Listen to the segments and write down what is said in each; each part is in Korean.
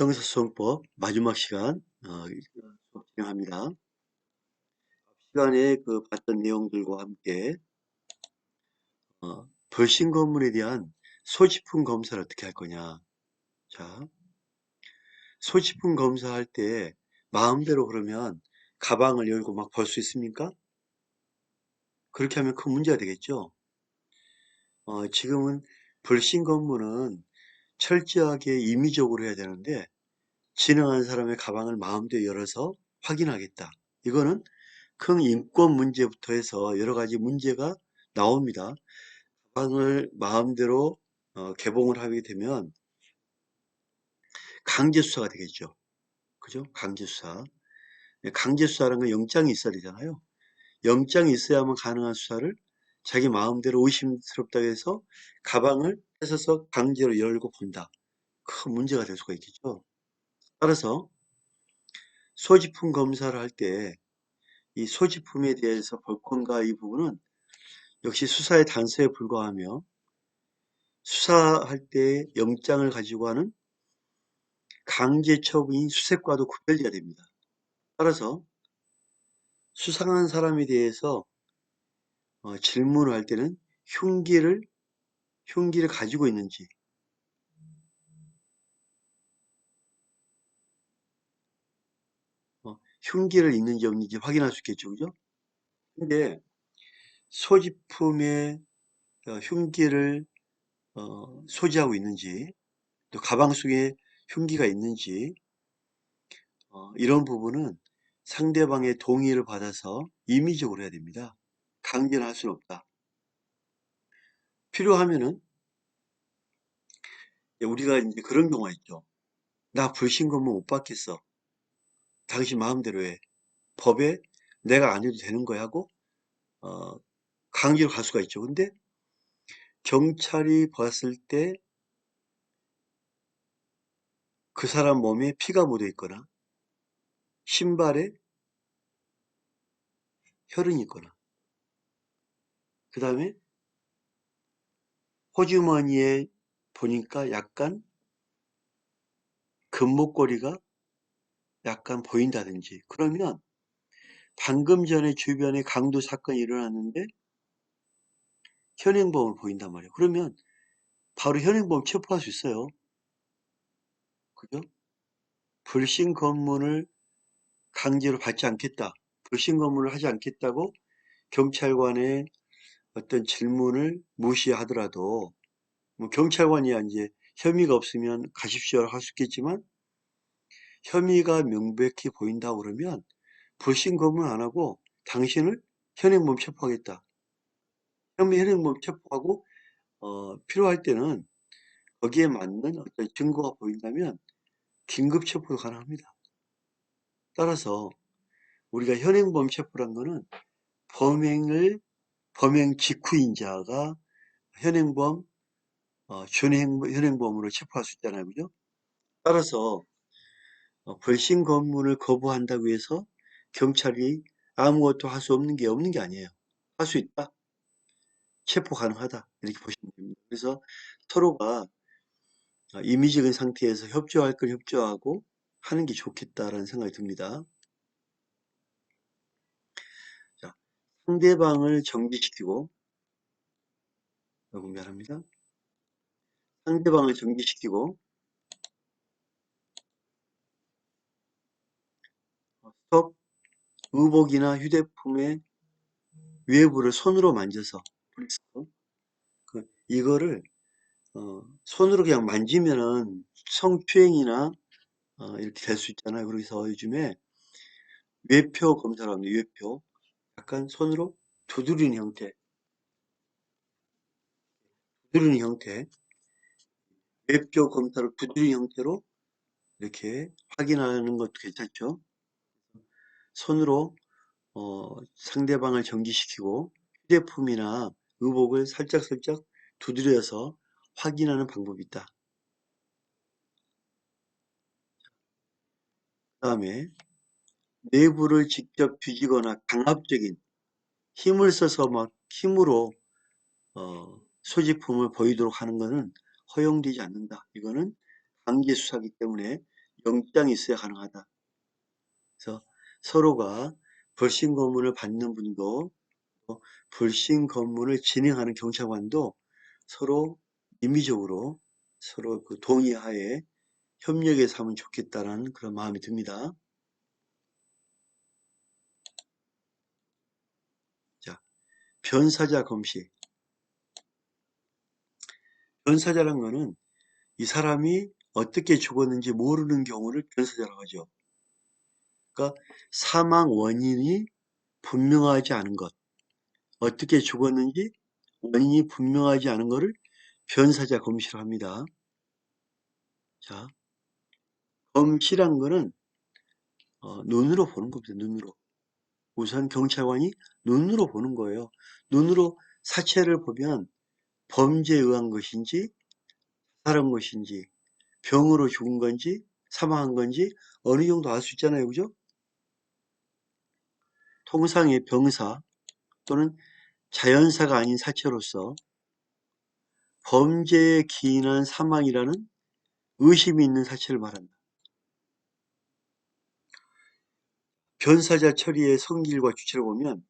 형사소송법 마지막 시간 어, 진행합니다. 시간에 그 봤던 내용들과 함께 어, 벌신 건물에 대한 소지품 검사를 어떻게 할 거냐. 자, 소지품 검사할 때 마음대로 그러면 가방을 열고 막볼수 있습니까? 그렇게 하면 큰 문제가 되겠죠. 어, 지금은 벌신 건물은 철저하게 임의적으로 해야 되는데 진행한 사람의 가방을 마음대로 열어서 확인하겠다. 이거는 큰 인권 문제부터 해서 여러 가지 문제가 나옵니다. 가방을 마음대로 어, 개봉을 하게 되면 강제 수사가 되겠죠. 그죠? 강제 수사. 강제 수사라는 건 영장이 있어야 되잖아요. 영장이 있어야만 가능한 수사를 자기 마음대로 의심스럽다고 해서 가방을 뺏어서 강제로 열고 본다. 큰 문제가 될 수가 있겠죠. 따라서 소지품 검사를 할 때 이 소지품에 대해서 볼 건가 이 부분은 역시 수사의 단서에 불과하며 수사할 때 영장을 가지고 하는 강제 처분인 수색과도 구별돼야 됩니다. 따라서 수상한 사람에 대해서 어, 질문을 할 때는 흉기를 흉기를 가지고 있는지 어, 흉기를 있는지 없는지 확인할 수 있겠죠, 그죠? 근데 소지품에 어, 흉기를 어, 소지하고 있는지 또 가방 속에 흉기가 있는지 어, 이런 부분은 상대방의 동의를 받아서 임의적으로 해야 됩니다. 강제는 할 수는 없다. 필요하면은 우리가 이제 그런 경우가 있죠. 나 불신검문 못 받겠어. 당신 마음대로 해. 법에 내가 안 해도 되는 거야 하고 어, 강제로 갈 수가 있죠. 근데 경찰이 봤을 때 그 사람 몸에 피가 묻어 있거나 신발에 혈흔이 있거나 그 다음에 호주머니에 보니까 약간 금목걸이가 약간 보인다든지 그러면 방금 전에 주변에 강도 사건이 일어났는데 현행범을 보인단 말이에요. 그러면 바로 현행범 체포할 수 있어요. 그죠? 불신 검문을 강제로 받지 않겠다. 불신 검문을 하지 않겠다고 경찰관의 어떤 질문을 무시하더라도 뭐 경찰관이야 이제 혐의가 없으면 가십시오 할 수 있겠지만 혐의가 명백히 보인다 그러면 불신 검문 안 하고 당신을 현행범 체포하겠다. 혐의 현행범 체포하고 어, 필요할 때는 거기에 맞는 어떤 증거가 보인다면 긴급 체포도 가능합니다. 따라서 우리가 현행범 체포란 거는 범행을 범행 직후인 자가 현행범 어, 준행 현행범으로 체포할 수 있잖아요, 그죠? 따라서 어, 벌신 검문을 거부한다고 해서 경찰이 아무것도 할 수 없는 게 없는 게 아니에요. 할 수 있다. 체포 가능하다. 이렇게 보시면 됩니다. 그래서 서로가 어, 임의적인 상태에서 협조할 걸 협조하고 하는 게 좋겠다라는 생각이 듭니다. 상대방을 정지시키고 미안합니다. 상대방을 정지시키고 스톱 의복이나 휴대폰의 외부를 손으로 만져서 그 이거를 어, 손으로 그냥 만지면은 성추행이나 어, 이렇게 될 수 있잖아요. 그래서 요즘에 외표 검사를 합니다. 외표 약간 손으로 두드리는 형태 두드리는 형태 외표 검사를 두드리는 형태로 이렇게 확인하는 것도 괜찮죠. 손으로 어, 상대방을 정지시키고 휴대폰이나 의복을 살짝살짝 두드려서 확인하는 방법이 있다. 그 다음에 내부를 직접 뒤지거나 강압적인 힘을 써서 막 힘으로 어, 소지품을 보이도록 하는 것은 허용되지 않는다. 이거는 강제 수사기 때문에 영장이 있어야 가능하다. 그래서 서로가 불신 검문을 받는 분도 또 불신 검문을 진행하는 경찰관도 서로 임의적으로 서로 그 동의하에 협력해서 하면 좋겠다는 그런 마음이 듭니다. 자, 변사자 검시. 변사자란 거는 이 사람이 어떻게 죽었는지 모르는 경우를 변사자라고 하죠. 그러니까 사망 원인이 분명하지 않은 것, 어떻게 죽었는지 원인이 분명하지 않은 것을 변사자 검시를 합니다. 자, 검시란 거는 어, 눈으로 보는 겁니다. 눈으로. 우선 경찰관이 눈으로 보는 거예요. 눈으로 사체를 보면 범죄에 의한 것인지 다른 것인지 병으로 죽은 건지 사망한 건지 어느 정도 알 수 있잖아요. 그죠? 통상의 병사 또는 자연사가 아닌 사체로서 범죄에 기인한 사망이라는 의심이 있는 사체를 말한다. 변사자 처리의 성질과 주체를 보면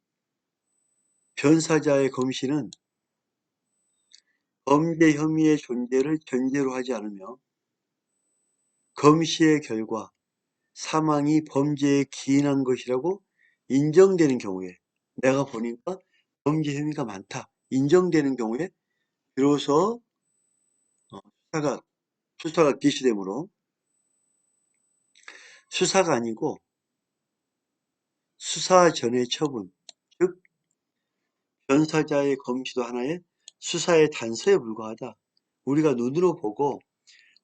변사자의 검시는 범죄 혐의의 존재를 전제로 하지 않으며 검시의 결과 사망이 범죄에 기인한 것이라고 인정되는 경우에 내가 보니까 범죄 혐의가 많다. 인정되는 경우에 비로소 어, 수사가 수사가 개시되므로 수사가 아니고 수사 전의 처분 즉 변사자의 검시도 하나의 수사의 단서에 불과하다. 우리가 눈으로 보고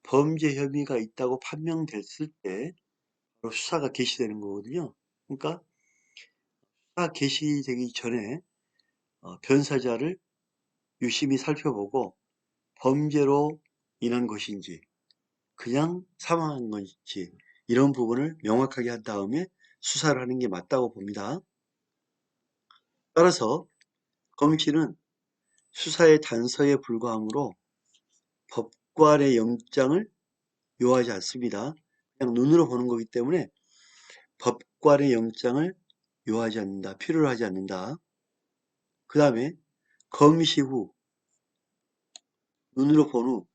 범죄 혐의가 있다고 판명됐을 때 바로 수사가 개시되는 거거든요. 그러니까 수사 개시되기 전에 어, 변사자를 유심히 살펴보고 범죄로 인한 것인지 그냥 사망한 건지 이런 부분을 명확하게 한 다음에 수사를 하는 게 맞다고 봅니다. 따라서 검시는 수사의 단서에 불과하므로 법관의 영장을 요하지 않습니다. 그냥 눈으로 보는 거기 때문에 법관의 영장을 요하지 않는다. 필요로 하지 않는다. 그 다음에 검시 후 눈으로 본 후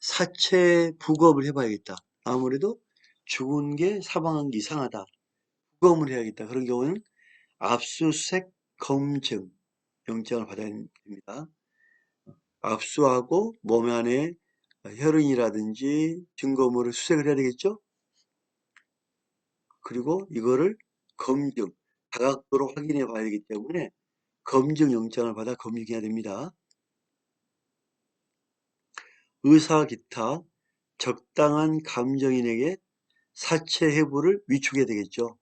사체 부검을 해봐야겠다. 아무래도 죽은 게 사망한 게 이상하다. 부검을 해야겠다. 그런 경우는 압수수색 검증 영장을 받아야 됩니다. 압수하고 몸 안에 혈흔이라든지 증거물을 수색을 해야 되겠죠? 그리고 이거를 검증, 다각도로 확인해 봐야 되기 때문에 검증 영장을 받아 검증해야 됩니다. 의사 기타 적당한 감정인에게 사체 해부를 위촉해야 되겠죠.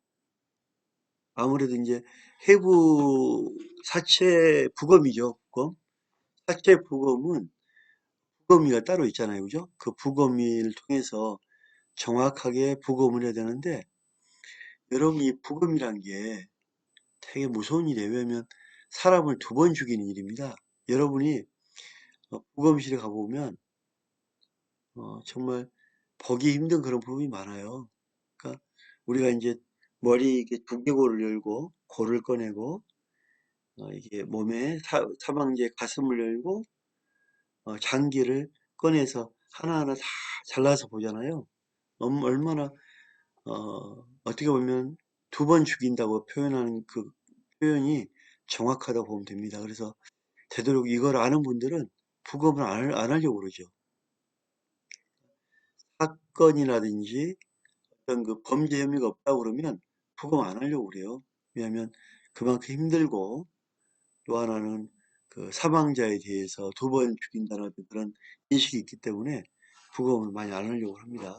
아무래도 이제 해부 사체 부검이죠. 부검. 사체 부검은 부검이가 따로 있잖아요. 그죠? 그 부검을 통해서 정확하게 부검을 해야 되는데 여러분 이 부검이란 게 되게 무서운 일이에요. 왜냐면 사람을 두 번 죽이는 일입니다. 여러분이 어, 부검실에 가보면 어, 정말 보기 힘든 그런 부분이 많아요. 그러니까 우리가 이제 머리 이게 두개골을 열고 골을 꺼내고 어, 이게 몸에 사, 사망제 가슴을 열고 어, 장기를 꺼내서 하나하나 다 잘라서 보잖아요. 얼- 얼마나 어, 어떻게 보면 두 번 죽인다고 표현하는 그 표현이 정확하다고 보면 됩니다. 그래서 되도록 이걸 아는 분들은 부검을 안, 안 하려고 그러죠. 사건이라든지 어떤 그 범죄 혐의가 없다고 그러면 부검 안 하려고 그래요. 왜냐하면 그만큼 힘들고 또 하나는 그 사망자에 대해서 두 번 죽인다는 그런 인식이 있기 때문에 부검을 많이 안 하려고 합니다.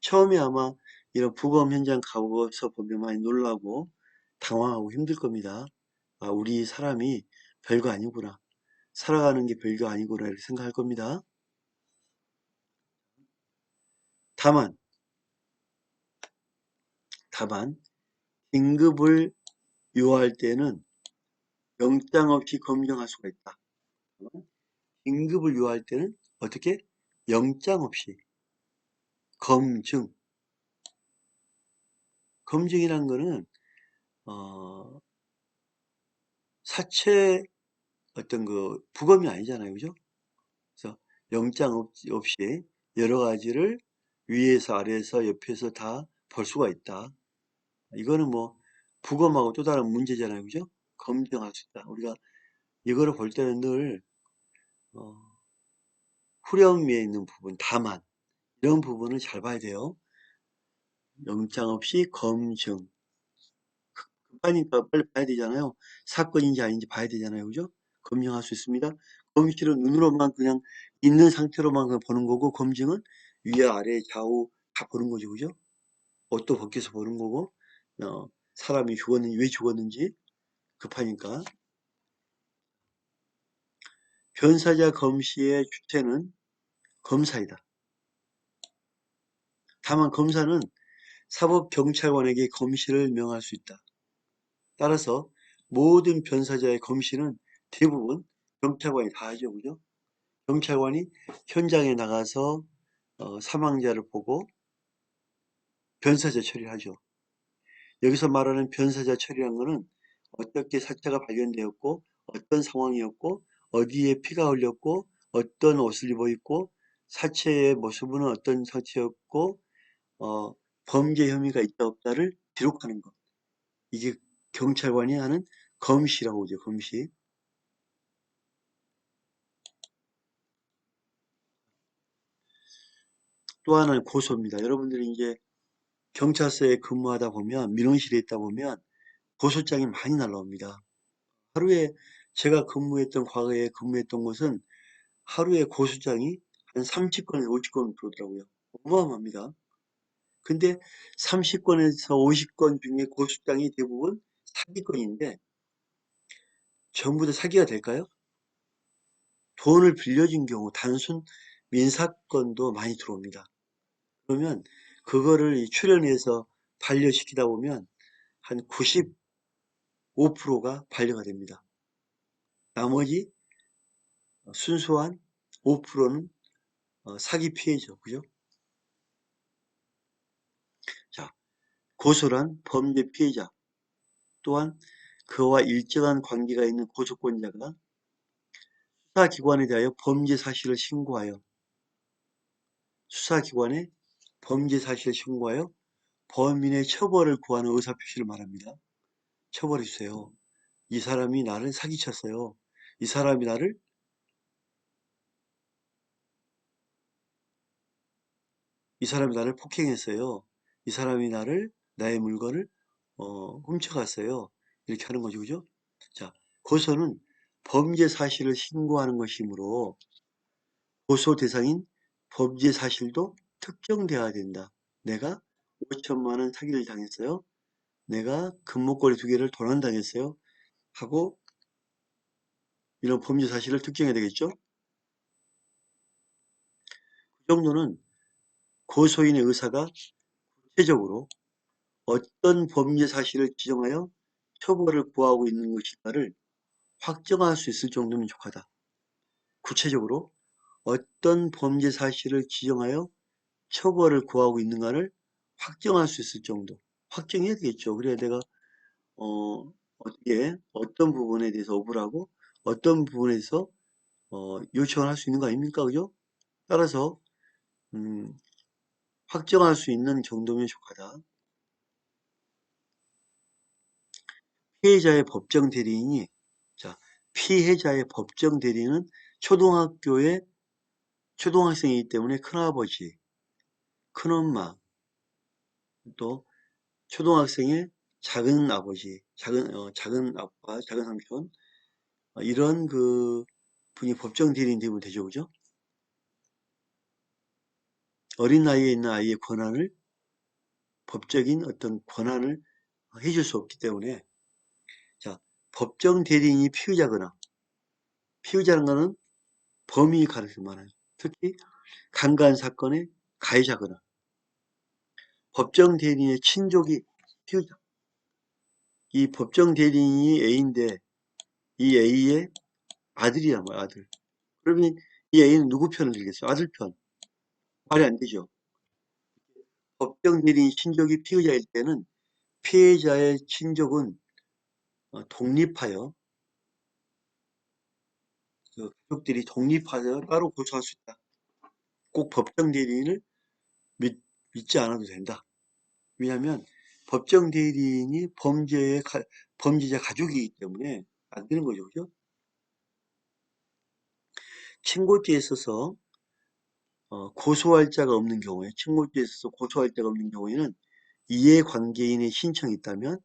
처음에 아마 이런 부검 현장 가서 보면 많이 놀라고 당황하고 힘들 겁니다. 아, 우리 사람이 별거 아니구나. 살아가는 게 별거 아니구나 이렇게 생각할 겁니다. 다만, 다만, 긴급을 요할 때는 영장 없이 검증할 수가 있다. 긴급을 요할 때는 어떻게? 영장 없이 검증, 검증이란 거는 어, 사체 어떤 그 부검이 아니잖아요. 그죠? 그래서 영장 없, 없이 여러 가지를 위에서 아래에서 옆에서 다 볼 수가 있다. 이거는 뭐 부검하고 또 다른 문제잖아요. 그죠? 검증할 수 있다. 우리가 이거를 볼 때는 늘 어, 후렴위에 있는 부분, 다만 이런 부분을 잘 봐야 돼요. 영장 없이 검증. 급하니까 빨리 봐야 되잖아요. 사건인지 아닌지 봐야 되잖아요. 그죠? 검증할 수 있습니다. 검실은 눈으로만 그냥 있는 상태로만 그냥 보는 거고, 검증은 위에 아래 좌우 다 보는 거죠. 그죠? 옷도 벗겨서 보는 거고, 어, 사람이 죽었는지, 왜 죽었는지 급하니까. 변사자 검시의 주체는 검사이다. 다만 검사는 사법경찰관에게 검시를 명할 수 있다. 따라서 모든 변사자의 검시는 대부분 경찰관이 다 하죠. 그죠? 경찰관이 현장에 나가서 어, 사망자를 보고 변사자 처리를 하죠. 여기서 말하는 변사자 처리란 거는 어떻게 사체가 발견되었고 어떤 상황이었고 어디에 피가 흘렸고 어떤 옷을 입어 있고 사체의 모습은 어떤 사체였고 어, 범죄 혐의가 있다 없다를 기록하는 것. 이게 경찰관이 하는 검시라고 하죠. 검시. 또 하나는 고소입니다. 여러분들이 이제 경찰서에 근무하다 보면 민원실에 있다 보면 고소장이 많이 날라옵니다. 하루에 제가 근무했던 과거에 근무했던 곳은 하루에 고소장이 한 30건에서 50건 들어오더라고요. 어마어마합니다. 근데 30건에서 50건 중에 고소장이 대부분 사기건인데 전부 다 사기가 될까요? 돈을 빌려준 경우 단순 민사건도 많이 들어옵니다. 그러면 그거를 출연해서 반려시키다 보면 한 95%가 반려가 됩니다. 나머지 순수한 5%는 어, 사기 피해죠. 그죠? 자, 고소란 범죄 피해자 또한 그와 일정한 관계가 있는 고소권자가 수사기관에 대하여 범죄 사실을 신고하여 수사기관에 범죄 사실을 신고하여 범인의 처벌을 구하는 의사표시를 말합니다. 처벌해 주세요. 이 사람이 나를 사기쳤어요. 이 사람이 나를 이 사람이 나를 폭행했어요. 이 사람이 나를 나의 물건을 어, 훔쳐갔어요. 이렇게 하는 거죠, 그죠? 자, 고소는 범죄 사실을 신고하는 것이므로 고소 대상인 범죄 사실도 특정되어야 된다. 내가 5천만 원 사기를 당했어요. 내가 금목걸이 두 개를 도난당했어요. 하고 이런 범죄 사실을 특정해야 되겠죠. 그 정도는 고소인의 의사가 구체적으로 어떤 범죄 사실을 지정하여 처벌을 구하고 있는 것인가를 확정할 수 있을 정도면 족하다. 구체적으로 어떤 범죄 사실을 지정하여 처벌을 구하고 있는가를 확정할 수 있을 정도. 확정해야 되겠죠. 그래야 내가 어, 어떻게 어떤 부분에 대해서 억울하고 어떤 부분에서 어, 요청을 할 수 있는 거 아닙니까? 그죠? 따라서 음, 확정할 수 있는 정도면 족하다. 피해자의 법정 대리인이 자 피해자의 법정 대리인은 초등학교의 초등학생이기 때문에 큰아버지, 큰엄마, 또 초등학생의 작은 아버지, 작은 어, 작은 아빠, 작은 삼촌 어, 이런 그 분이 법정 대리인 되면 되죠, 그죠? 어린 나이에 있는 아이의 권한을 법적인 어떤 권한을 해줄 수 없기 때문에 자 법정 대리인이 피의자거나 피의자는 것은 범위 가르쳐 많아요. 특히 강간 사건의 가해자거나 법정 대리인의 친족이 피의자. 이 법정 대리인이 A인데 이 A의 아들이야, 뭐 아들. 그러면 이 A는 누구 편을 들겠어요? 아들 편. 말이 안 되죠. 법정 대리인 친족이 피의자일 때는 피해자의 친족은 어, 독립하여 그 가족들이 독립하여 따로 고소할 수 있다. 꼭 법정 대리인을 믿, 믿지 않아도 된다. 왜냐하면 법정 대리인이 범죄의 가- 범죄자 가족이기 때문에 안 되는 거죠, 그죠? 친고죄에 있어서 어, 고소할 자가 없는 경우에 친고죄에 있어서 고소할 자가 없는 경우에는 이해관계인의 신청이 있다면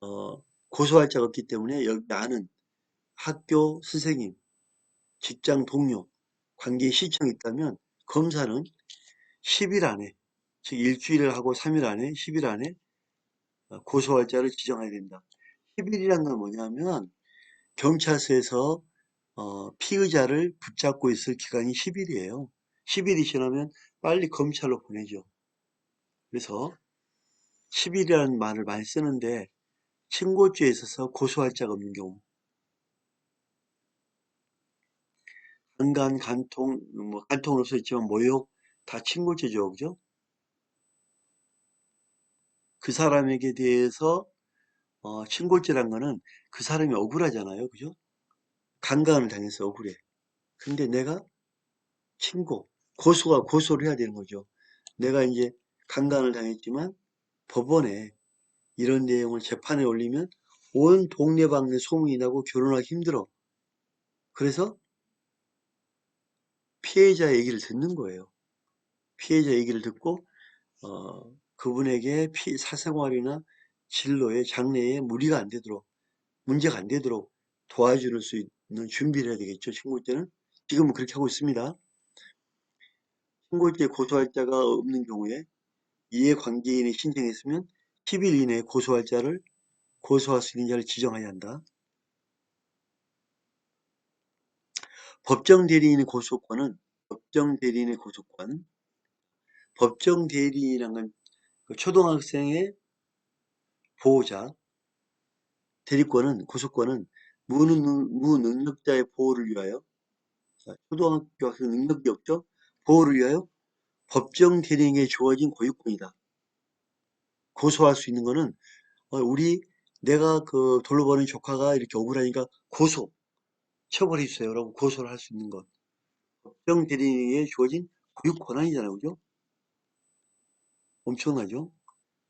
어, 고소할 자가 없기 때문에 여기 나는 학교 선생님, 직장 동료, 관계 신청이 있다면 검사는 10일 안에 즉 일주일을 하고 3일 안에 10일 안에 어, 고소할 자를 지정해야 된다. 10일이란 건 뭐냐면 경찰서에서 어, 피의자를 붙잡고 있을 기간이 10일이에요. 10일이 지나면 빨리 검찰로 보내죠. 그래서 10일이라는 말을 많이 쓰는데 친고죄에 있어서 고소할 자가 없는 경우 간간, 간통, 뭐 간통은 없었지만 모욕 다 친고죄죠. 그죠? 그 사람에게 대해서 어, 친고죄란 거는 그 사람이 억울하잖아요. 그죠? 강간을 당해서 억울해. 근데 내가 친고, 고소가 고소를 해야 되는 거죠. 내가 이제 강간을 당했지만 법원에 이런 내용을 재판에 올리면 온 동네방네 소문이 나고 결혼하기 힘들어. 그래서 피해자 얘기를 듣는 거예요. 피해자 얘기를 듣고 어, 그분에게 피, 사생활이나 진로에 장래에 무리가 안 되도록 문제가 안 되도록 도와줄 수 있는 준비를 해야 되겠죠. 신고죄는 지금은 그렇게 하고 있습니다. 신고죄 고소할 자가 없는 경우에 이해관계인이 신청했으면 10일 이내에 고소할 자를 고소할 수 있는 자를 지정해야 한다. 법정 대리인의 고소권은 법정 대리인의 고소권 법정 대리인이란 건 그 초등학생의 보호자 대리권은 고소권은 무능, 무능 력자의 보호를 위하여 자, 초등학교 학생 능력이 없죠? 보호를 위하여 법정 대리인에게 주어진 고유권이다. 고소할 수 있는 거는 어, 우리 내가 그 돌로 버는 조카가 이렇게 억울하니까 고소 처벌해 주세요. 라고 고소를 할 수 있는 것. 법정 대리인에게 주어진 고유 권한이잖아요. 그죠 엄청나죠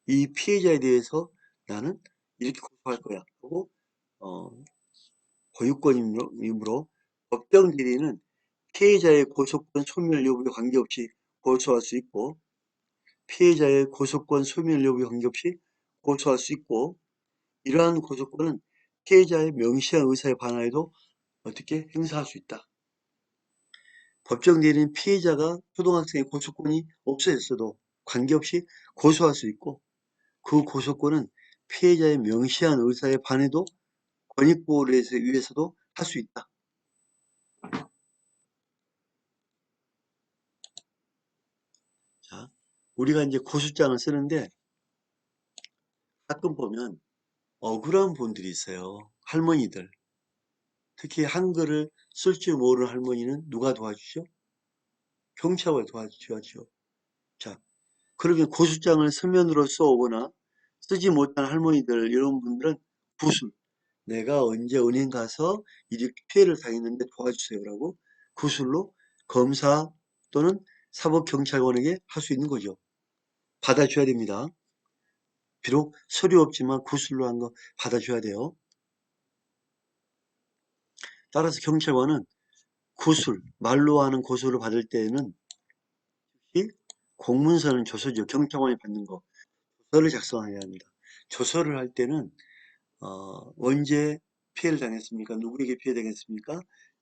이 피해자에 대해서 나는 이렇게 고소할 거야 하고 어, 고유권이므로 법정 대리는 피해자의 고소권 소멸 여부에 관계없이 고소할 수 있고 피해자의 고소권 소멸 여부에 관계없이 고소할 수 있고 이러한 고소권은 피해자의 명시한 의사에 반하여도 어떻게 행사할 수 있다. 법정 대리는 피해자가 초등학생의 고소권이 없어졌어도 관계없이 고소할 수 있고 그 고소권은 피해자의 명시한 의사에 반해도 권익보호를 해서- 위해서도 할 수 있다. 자, 우리가 이제 고소장을 쓰는데 가끔 보면 억울한 분들이 있어요. 할머니들. 특히 한글을 쓸 줄 모르는 할머니는 누가 도와주죠? 경찰이 도와줘야죠. 자, 그러면 고소장을 서면으로 써오거나 쓰지 못한 할머니들 이런 분들은 구술 내가 언제 은행 가서 이렇게 피해를 당했는데 도와주세요 라고 구술로 검사 또는 사법경찰관에게 할 수 있는 거죠. 받아줘야 됩니다. 비록 서류 없지만 구술로 한 거 받아줘야 돼요. 따라서 경찰관은 구술, 말로 하는 고소를 받을 때에는 이 공문서는 조서죠. 경찰관이 받는 거. 조서를 작성해야 합니다. 조서를 할 때는 어, 언제 피해를 당했습니까? 누구에게 피해 당했습니까?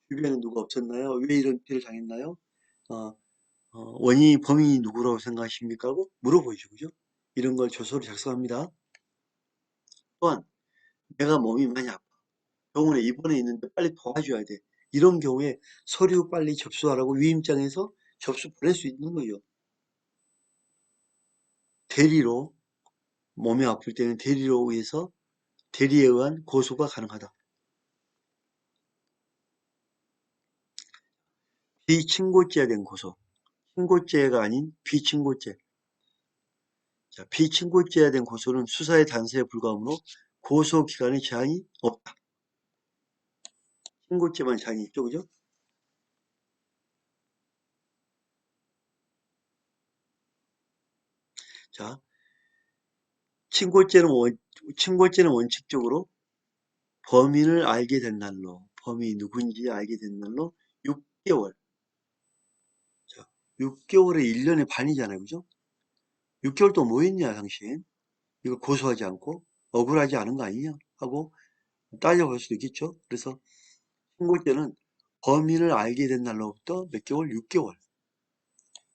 주변에 누가 없었나요? 왜 이런 피해를 당했나요? 어, 어, 원인이 범인이 누구라고 생각하십니까? 하고 물어보죠. 그죠? 이런 걸 조서를 작성합니다. 또한 내가 몸이 많이 아파. 병원에 입원해 있는데 빨리 도와줘야 돼. 이런 경우에 서류 빨리 접수하라고 위임장에서 접수 보낼 수 있는 거예요. 대리로 몸이 아플 때는 대리로 의해서 대리에 의한 고소가 가능하다. 비친고죄에 대한 고소. 친고죄가 아닌 비친고죄. 자, 비친고죄에 대한 고소는 수사의 단서에 불과하므로 고소 기간에 제한이 없다. 친고죄만 제한이 있죠, 그죠? 자, 친고죄는 원, 친고죄는 원칙적으로 범인을 알게 된 날로, 범인이 누군지 알게 된 날로 6개월. 자, 6개월에 1년의 반이잖아요, 그죠? 6개월 동안 뭐 했냐, 당신? 이거 고소하지 않고 억울하지 않은 거 아니냐? 하고 따져볼 수도 있겠죠. 그래서 신고죄는 범인을 알게 된 날로부터 몇 개월? 6개월.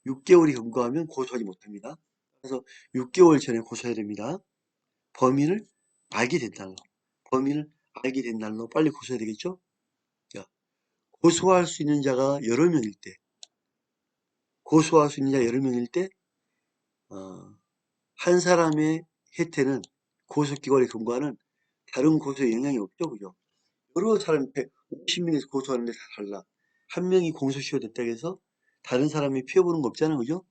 6개월이 경과하면 고소하지 못합니다. 그래서 6개월 전에 고소해야 됩니다. 범인을 알게 된 날로. 범인을 알게 된 날로 빨리 고소해야 되겠죠? 자, 고소할 수 있는 자가 여러 명일 때, 고소할 수 있는 자 여러 명일 때, 어, 한 사람의 혜태는 고소기관의 경과는 다른 고소에 영향이 없죠, 그죠? 여러 사람 150명에서 고소하는데 다 달라. 한 명이 공소시효 됐다고 해서 다른 사람이 피해보는 거 없잖아요, 그죠?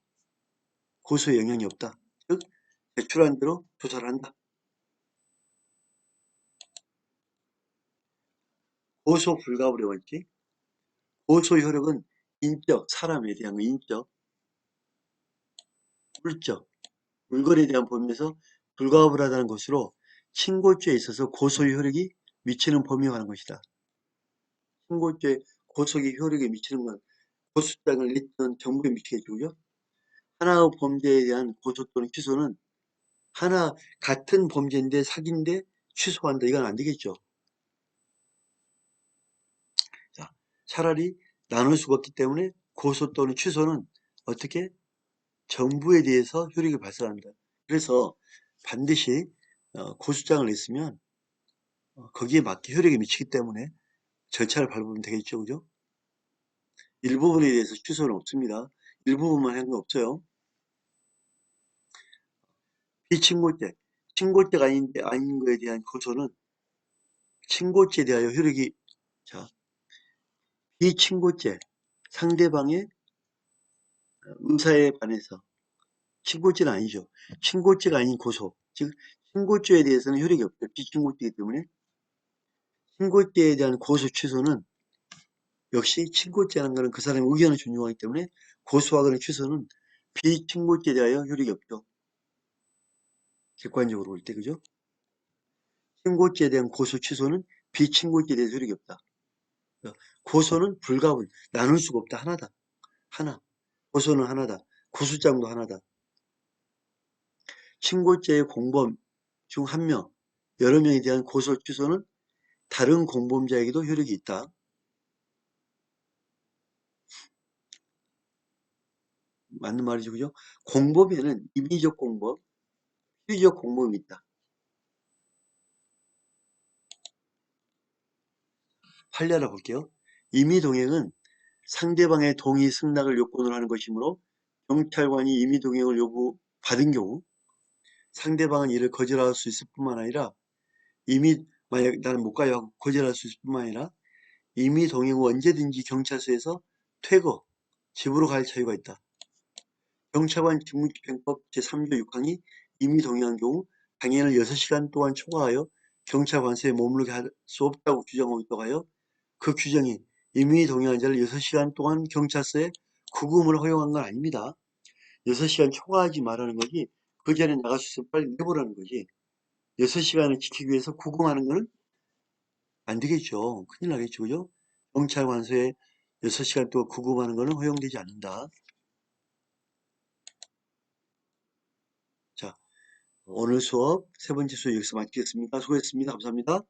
고소에 영향이 없다. 즉, 제출한 대로 조사를 한다. 고소 불가불의 원칙. 고소 효력은 인적, 사람에 대한 인적, 물적, 물건에 대한 범위에서 불가불하다는 것으로 친고죄에 있어서 고소의 효력이 미치는 범위에 관한 것이다. 신고죄 고소의 효력에 미치는 건 고소장을 냈던 정부에 미치겠고요. 하나의 범죄에 대한 고소 또는 취소는 하나 같은 범죄인데 사기인데 취소한다 이건 안 되겠죠. 자, 차라리 나눌 수가 없기 때문에 고소 또는 취소는 어떻게 정부에 대해서 효력이 발생한다. 그래서 반드시 어, 고소장을 냈으면 어, 거기에 맞게 효력이 미치기 때문에 절차를 밟으면 되겠죠. 그죠? 일부분에 대해서 취소는 없습니다. 일부분만 한 거 없어요. 비친고죄, 친고죄가 아닌데 아닌 거에 대한 고소는 친고죄에 대하여 효력이 자 비친고죄 상대방의 의사에 반해서 친고죄는 아니죠. 친고죄가 아닌 고소 즉 친고죄에 대해서는 효력이 없죠. 비친고죄이기 때문에 친고죄에 대한 고소 취소는 역시 친고죄라는 것은 그 사람의 의견을 존중하기 때문에 고소하거나 취소는 비친고죄에 대하여 효력이 없죠. 객관적으로 볼 때 그죠? 친고죄에 대한 고소 취소는 비친고죄에 대해서 효력이 없다. 고소는 불가분 나눌 수가 없다 하나다. 하나 고소는 하나다. 고소장도 하나다. 친고죄의 공범 중 한 명, 여러 명에 대한 고소 취소는 다른 공범자에게도 효력이 있다. 맞는 말이죠, 그죠? 공범에는 임의적 공범, 필의적 공범이 있다. 판례하나 볼게요. 임의 동행은 상대방의 동의 승낙을 요건으로 하는 것이므로 경찰관이 임의 동행을 요구받은 경우 상대방은 이를 거절할 수 있을 뿐만 아니라 이미 만약 나는 못 가요 하고 거절할 수 있을 뿐만 아니라 이미 동행 후 언제든지 경찰서에서 퇴거, 집으로 갈 자유가 있다. 경찰관 직무집행법 제3조 6항이 동행한 경우 당연을 6시간 동안 초과하여 경찰관서에 머무르게 할 수 없다고 규정하고 하여 그 규정이 이미 동행한 자를 6시간 동안 경찰서에 구금을 허용한 건 아닙니다. 6시간 초과하지 말라는 거지 그 전에 나갈 수 있으면 빨리 내보라는 거지 6시간을 지키기 위해서 구금하는 거는 안 되겠죠. 큰일 나겠죠. 그죠? 경찰 관서에 6시간 동안 구금하는 거는 허용되지 않는다. 자, 오늘 수업 세 번째 수업 여기서 마치겠습니다. 수고했습니다. 감사합니다.